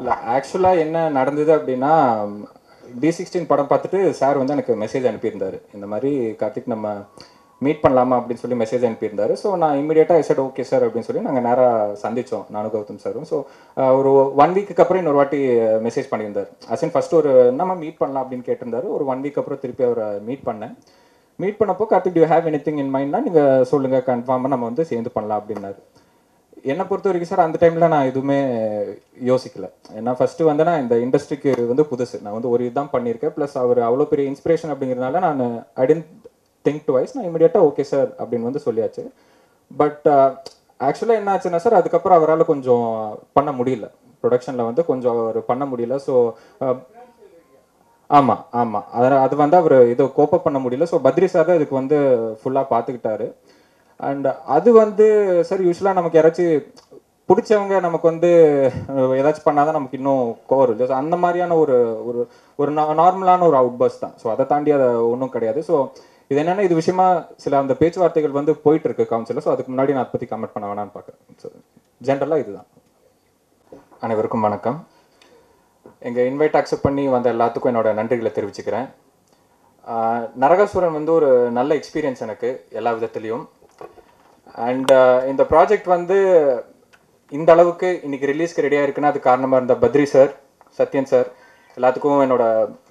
இல்லை ஆக்சுவலாக என்ன நடந்தது அப்படின்னா டி சிக்ஸ்டீன் படம் பார்த்துட்டு சார் வந்து எனக்கு மெசேஜ் அனுப்பியிருந்தாரு. இந்த மாதிரி கார்த்திக் நம்ம மீட் பண்ணலாமா? அப்படின்னு சொல்லி மெசேஜ் அனுப்பியிருந்தாரு. ஸோ நான் இமீடியட்டாக சார் ஓகே சார் அப்படின்னு சொல்லி நாங்கள் நேராக சந்தித்தோம் நானும் கௌதம் சாரும் ஸோ ஒரு ஒன் வீக்கு அப்புறம் இன்னொரு வாட்டி மெசேஜ் பண்ணியிருந்தார். அசின் ஃபர்ஸ்ட் ஒரு நம்ம மீட் பண்ணலாம்? அப்படின்னு கேட்டிருந்தாரு. ஒரு ஒன் வீக் அப்புறம் திருப்பி அவரை மீட் பண்ணேன். மீட் பண்ணப்போ Karthik you have anything in மைண்ட்னா நீங்கள் சொல்லுங்கள் கன்ஃபார்மாக நம்ம வந்து சேர்ந்து பண்ணலாம் அப்படின்னாரு. என்னை பொறுத்த வரைக்கும் சார் அந்த டைமில் நான் எதுவுமே யோசிக்கல. ஏன்னா ஃபஸ்ட்டு வந்து நான் இந்த இண்டஸ்ட்ரிக்கு வந்து புதுசு. நான் வந்து ஒரு இதுதான் பண்ணியிருக்கேன். ப்ளஸ் அவர் அவ்வளோ பெரிய இன்ஸ்பிரேஷன் அப்படிங்கிறதுனால நான் I didn't think twice நான் இமீடியட்டாக ஓகே சார் அப்படின்னு வந்து சொல்லியாச்சு. பட் uh, ஆக்சுவலாக என்ன ஆச்சுன்னா சார் அதுக்கப்புறம் அவரால் கொஞ்சம் பண்ண முடியல. ப்ரொடக்ஷனில் வந்து கொஞ்சம் அவர் பண்ண முடியல. ஸோ uh, ஆமாம் ஆமாம் அதனால் அது வந்து அவர் இதை கோப்பப் பண்ண முடியல. ஸோ பத்ரி சார் தான் இதுக்கு வந்து ஃபுல்லாக பார்த்துக்கிட்டாரு அண்ட் அது வந்து சார் யூஸ்வலாக நமக்கு யாராச்சும் பிடிச்சவங்க நமக்கு வந்து ஏதாச்சும் பண்ணாதான் நமக்கு இன்னும் கோவர் இல்லை ஸோ அந்த மாதிரியான ஒரு ஒரு ஒரு நார்மலான ஒரு அவுட் பஸ் தான். ஸோ அதை தாண்டி அதை ஒன்றும் கிடையாது. ஸோ இது என்னென்னா இது விஷயமா சில அந்த பேச்சுவார்த்தைகள் வந்து போயிட்டு இருக்கு கவுன்சிலில் ஸோ அதுக்கு முன்னாடி நான் அதை பற்றி கமெண்ட் பண்ண வேணாம்னு பார்க்குறேன் ஸோ ஜென்ரலாக இதுதான். அனைவருக்கும் வணக்கம். எங்கள் இன்வைட் அக்செப்ட் பண்ணி வந்த எல்லாத்துக்கும் என்னோட நன்றிகளை தெரிவிச்சுக்கிறேன். நரகாசுரன் வந்து ஒரு நல்ல எக்ஸ்பீரியன்ஸ் எனக்கு எல்லா விதத்துலேயும். அண்ட் uh, இந்த ப்ராஜெக்ட் வந்து இந்த அளவுக்கு இன்னைக்கு ரிலீஸ்க்கு ரெடியாக இருக்குன்னா அது காரணமாக இருந்த பத்ரி சார் சத்யன் சார் எல்லாத்துக்கும் என்னோட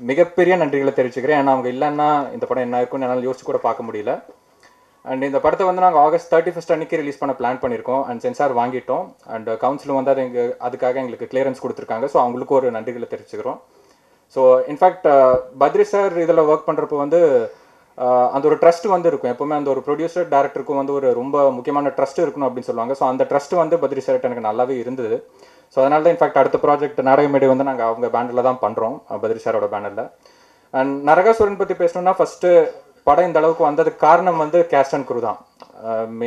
மிகப்பெரிய நன்றிகளை தெரிவிச்சுக்கிறேன். ஏன்னா அவங்க இல்லைன்னா இந்த படம் என்ன இருக்கும்னு என்னால் யோசிச்சு கூட பார்க்க முடியல. அண்ட் இந்த படத்தை வந்து நாங்கள் ஆகஸ்ட் தேர்ட்டி ஃபஸ்ட் அன்னைக்கு ரிலீஸ் பண்ண பிளான் பண்ணியிருக்கோம். அண்ட் சென்சார் வாங்கிட்டோம். அண்ட் கவுன்சிலும் uh, வந்து அது எங்கள் அதுக்காக எங்களுக்கு கிளியரன்ஸ் கொடுத்துருக்காங்க. ஸோ அவங்களுக்கும் ஒரு நன்றிகளை தெரிவிச்சுக்கிறோம். So in fact uh, Badri sir இதில் ஒர்க் பண்ணுறப்போ வந்து அந்த ஒரு ட்ரஸ்ட் வந்து இருக்கும். எப்பவுமே அந்த ஒரு ப்ரொடியூசர் டேரக்டருக்கும் வந்து ஒரு ரொம்ப முக்கியமான ட்ரஸ்ட் இருக்கணும் அப்படின்னு சொல்லுவாங்க. ஸோ அந்த ட்ரஸ்ட் வந்து பத்ரி சரட் எனக்கு நல்லாவே இருந்தது. ஸோ அதனால தான் இன்ஃபேக்ட் அடுத்த ப்ராஜெக்ட் நாடகமேடை வந்து நாங்கள் அவங்க பேனரில் தான் பண்ணுறோம் பத்ரி சாரோட பேனரில் அண்ட் நரகாசுரன் பற்றி பேசணும்னா ஃபஸ்ட்டு படம் இந்த அளவுக்கு வந்ததுக்கு காரணம் வந்து கேஸ்ட் அண்ட் குரு தான்.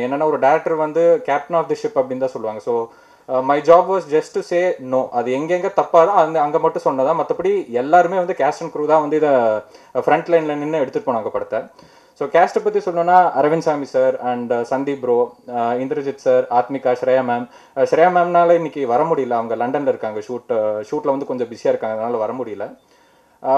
என்னென்னா ஒரு டேரக்டர் வந்து கேப்டன் ஆஃப் தி ஷிப் அப்படின்னு தான் சொல்லுவாங்க. So my job was just to say no அது எங்கெங்க தப்பாக அந்த அங்கே மட்டும் சொன்னதா. மற்றபடி எல்லாருமே வந்து கேஸ்ட் அண்ட் க்ரூ தான் வந்து இதை ஃப்ரண்ட் uh, லைனில் நின்று எடுத்துகிட்டு போனாங்க படத்தை. ஸோ கேஸ்ட்டை பற்றி சொல்லணும்னா Aravind Sami sir and uh, Sandeep bro uh, Indrajith sir Athmika Shreya ma'am Shreya மேம்னால இன்னைக்கு வர முடியல. அவங்க லண்டனில் இருக்காங்க. ஷூட் ஷூட்டில் வந்து கொஞ்சம் பிஸியாக இருக்காங்க. அதனால் வர முடியல.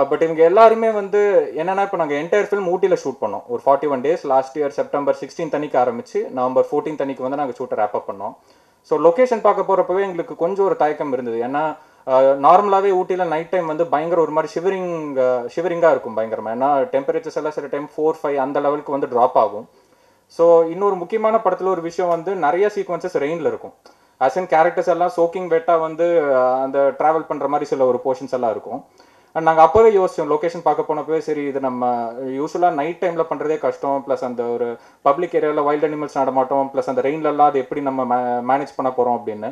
பட் இவங்க எல்லாருமே வந்து என்னன்னா இப்போ நாங்கள் என்டையர் ஃபில்ம் ஊட்டியில் ஷூட் பண்ணோம். ஒரு forty one days last year September sixteen தனிக்கு ஆரம்பிச்சு நவம்பர் ஃபோர்டீன் தனிக்கு வந்து நாங்கள் ஷூட்டை ரேப் அப் பண்ணோம். ஸோ லொக்கேஷன் பார்க்க போகிறப்பவே எங்களுக்கு கொஞ்சம் ஒரு தயக்கம் இருந்தது. ஏன்னா நார்மலாகவே ஊட்டியில் நைட் டைம் வந்து பயங்கர ஒரு மாதிரி ஷிவரிங் ஷிவரிங்காக இருக்கும் பயங்கரமாக ஏன்னா டெம்பரேச்சர்ஸ் எல்லாம் சில டைம் ஃபோர் ஃபைவ் அந்த லெவலுக்கு வந்து ட்ராப் ஆகும். ஸோ இன்னொரு முக்கியமான படத்தில் ஒரு விஷயம் வந்து நிறைய சீக்வன்சஸ் ரெயினில் இருக்கும். அஸ் இன் கேரக்டர்ஸ் எல்லாம் சோக்கிங் வெட்டாக வந்து அந்த ட்ராவல் பண்ணுற மாதிரி சில ஒரு போர்ஷன்ஸ் எல்லாம் இருக்கும். அண்ட் நாங்கள் அப்போவே யோசிச்சோம் லொக்கேஷன் பார்க்க போனப்பவே சரி இது நம்ம யூஸ்வலாக நைட் டைமில் பண்ணுறதே கஷ்டம். ப்ளஸ் அந்த ஒரு பப்ளிக் ஏரியாவில் வைல்ட் அனிமல்ஸ் நடமாட்டோம் ப்ளஸ் அந்த ரெயின்லலாம் அது எப்படி நம்ம மேனேஜ் பண்ண போகிறோம் அப்படின்னு.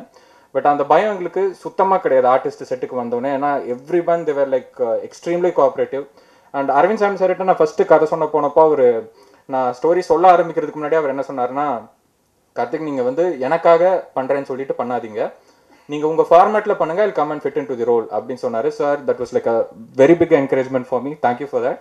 பட் அந்த பயம் எங்களுக்கு சுத்தமாக கிடையாது ஆர்டிஸ்ட் செட்டுக்கு வந்தோடனே ஏன்னா everyone they were like extremely cooperative and Aravind Sami சார்கிட்ட நான் ஃபஸ்ட்டு கதை சொன்ன போனப்போ அவர் நான் ஸ்டோரி சொல்ல ஆரம்பிக்கிறதுக்கு முன்னாடி அவர் என்ன சொன்னார்னா கார்த்திக் நீங்கள் வந்து எனக்காக பண்ணுறேன்னு சொல்லிட்டு பண்ணாதீங்க. நீங்கள் உங்கள் ஃபார்மேட்டில் பண்ணுங்க I'll come and fit into the role அப்படின்னு சொன்னார். Sir that was like a very big encouragement for me thank you for that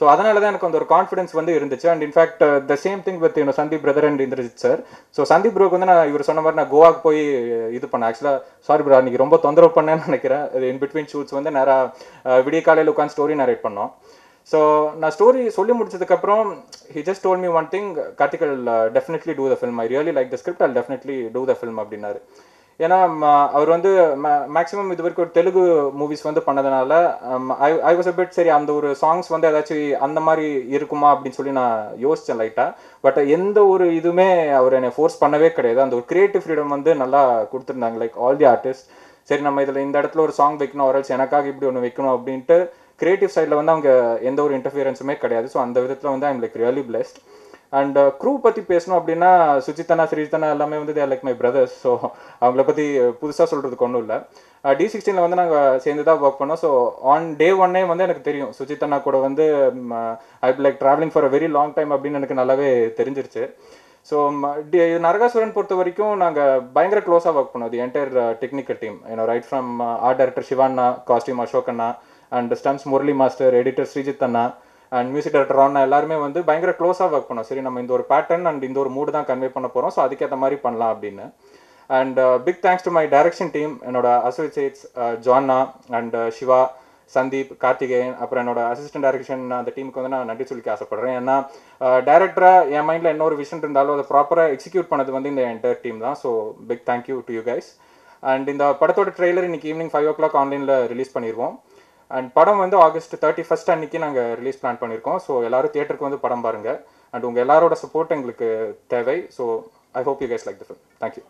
so அதனால தான் எனக்கு அந்த ஒரு கான்ஃபிடன்ஸ் வந்து இருந்துச்சு. And in fact the same thing with you know Sandeep brother and Indrajith sir so Sandeep ப்ரோக்கு வந்து நான் இவர் சொன்ன மாதிரி நான் கோவாக்கு போய் uh, இது பண்ணேன். ஆக்சுவலாக சாரி ப்ரோ அன்றைக்கி ரொம்ப தொந்தரவு பண்ணேன்னு நினைக்கிறேன். இன் பிட்வீன் ஷூட்ஸ் வந்து நேராக uh, விடிய காலையில் உட்காந்து ஸ்டோரி நரேட் பண்ணோம். ஸோ நான் ஸ்டோரி சொல்லி முடிச்சதுக்கப்புறம் he just told me one thing Karthik I'll definitely do the film I really like the script I definitely do the film அப்படின்னாரு. ஏன்னா அவர் வந்து மேக்ஸிமம் இது வரைக்கும் ஒரு தெலுங்கு மூவிஸ் வந்து பண்ணதுனால ஐ ஐ வாஸ் பிட் சரி அந்த ஒரு சாங்ஸ் வந்து ஏதாச்சும் அந்த மாதிரி இருக்குமா அப்படின்னு சொல்லி நான் யோசித்தேன் லைட்டாக பட் எந்த ஒரு இதுவுமே அவர் என்னை ஃபோர்ஸ் பண்ணவே கிடையாது. அந்த ஒரு கிரியேட்டிவ் ஃப்ரீடம் வந்து நல்லா கொடுத்துருந்தாங்க லைக் ஆல் தி ஆர்டிஸ்ட் சரி நம்ம இதில் இந்த இடத்துல ஒரு சாங் வைக்கணும் ஒரு எனக்காக இப்படி ஒன்று வைக்கணும் அப்படின்ட்டு கிரியேட்டிவ் சைடில் வந்து அவங்க எந்த ஒரு இன்டர்ஃபியரன்ஸுமே கிடையாது. ஸோ அந்த விதத்தில் வந்து I'm like really blessed and crew பற்றி பேசணும் அப்படின்னா சுஜித்தனா ஸ்ரீஜித்தனா எல்லாமே வந்து they're like my brothers so அவங்கள பற்றி புதுசாக சொல்கிறதுக்கு ஒன்றும் இல்லை. டி சிக்ஸ்டீனில் வந்து நாங்கள் சேர்ந்து தான் ஒர்க் பண்ணோம் ஸோ ஆன் டே ஒன்னே வந்து எனக்கு தெரியும். சுஜித்தனா கூட வந்து I like travelling for a very long time அப்படின்னு எனக்கு நல்லாவே தெரிஞ்சிருச்சு. ஸோ நரகாசுரன் பொறுத்த வரைக்கும் நாங்கள் பயங்கர க்ளோஸாக ஒர்க் பண்ணோம். தி என்டையர் டெக்னிக்கல் டீம் ஏன்னா ரைட் ஃப்ரம் ஆர்ட் டைரக்டர் சிவாண்ணா costume Ashok Anna and stunts Murali master editor Srijith Anna and music director அண்ணா எல்லாருமே வந்து பயங்கர க்ளோஸாக ஒர்க் பண்ணோம். சரி நம்ம இந்த ஒரு பேட்டர்ன் அண்ட் இந்த ஒரு மூடு தான் கன்வே பண்ண போகிறோம் ஸோ அதுக்கேற்ற மாதிரி பண்ணலாம் அப்படின்னு. And big thanks to my direction team என்னோட அசோசியேட்ஸ் ஜான்னா அண்ட் சிவா சந்தீப் கார்த்திகேயன் அப்புறம் என்னோட அசிஸ்டன்ட் டைரக்ஷன் அந்த டீமுக்கு வந்து நான் நன்றி சொல்லிக்க ஆசைப்படுறேன். ஏன்னா uh, டேரக்டராக என் மைண்டில் என்ன ஒரு விஷன் இருந்தாலும் அதை ப்ராப்பராக எக்ஸிக்யூட் பண்ணது வந்து இந்த என்டையர் டீம் தான். So big thank you to you guys and இந்த படத்தோட ட்ரெய்லர் இன்னைக்கு ஈவினிங் ஃபைவ் ஓ கிளாக் ஆன்லைனில் ரிலீஸ் பண்ணிடுவோம் அண்ட் படம் வந்து ஆகஸ்ட் தேர்ட்டி ஃபஸ்ட் அன்னைக்கு நாங்கள் ரிலீஸ் பிளான் பண்ணியிருக்கோம் ஸோ எல்லாரும் தியேட்டருக்கு வந்து படம் பாருங்கள் அண்ட் உங்கள் எல்லாரோட சப்போர்ட் எங்களுக்கு தேவை. So I hope you guys like the film thank you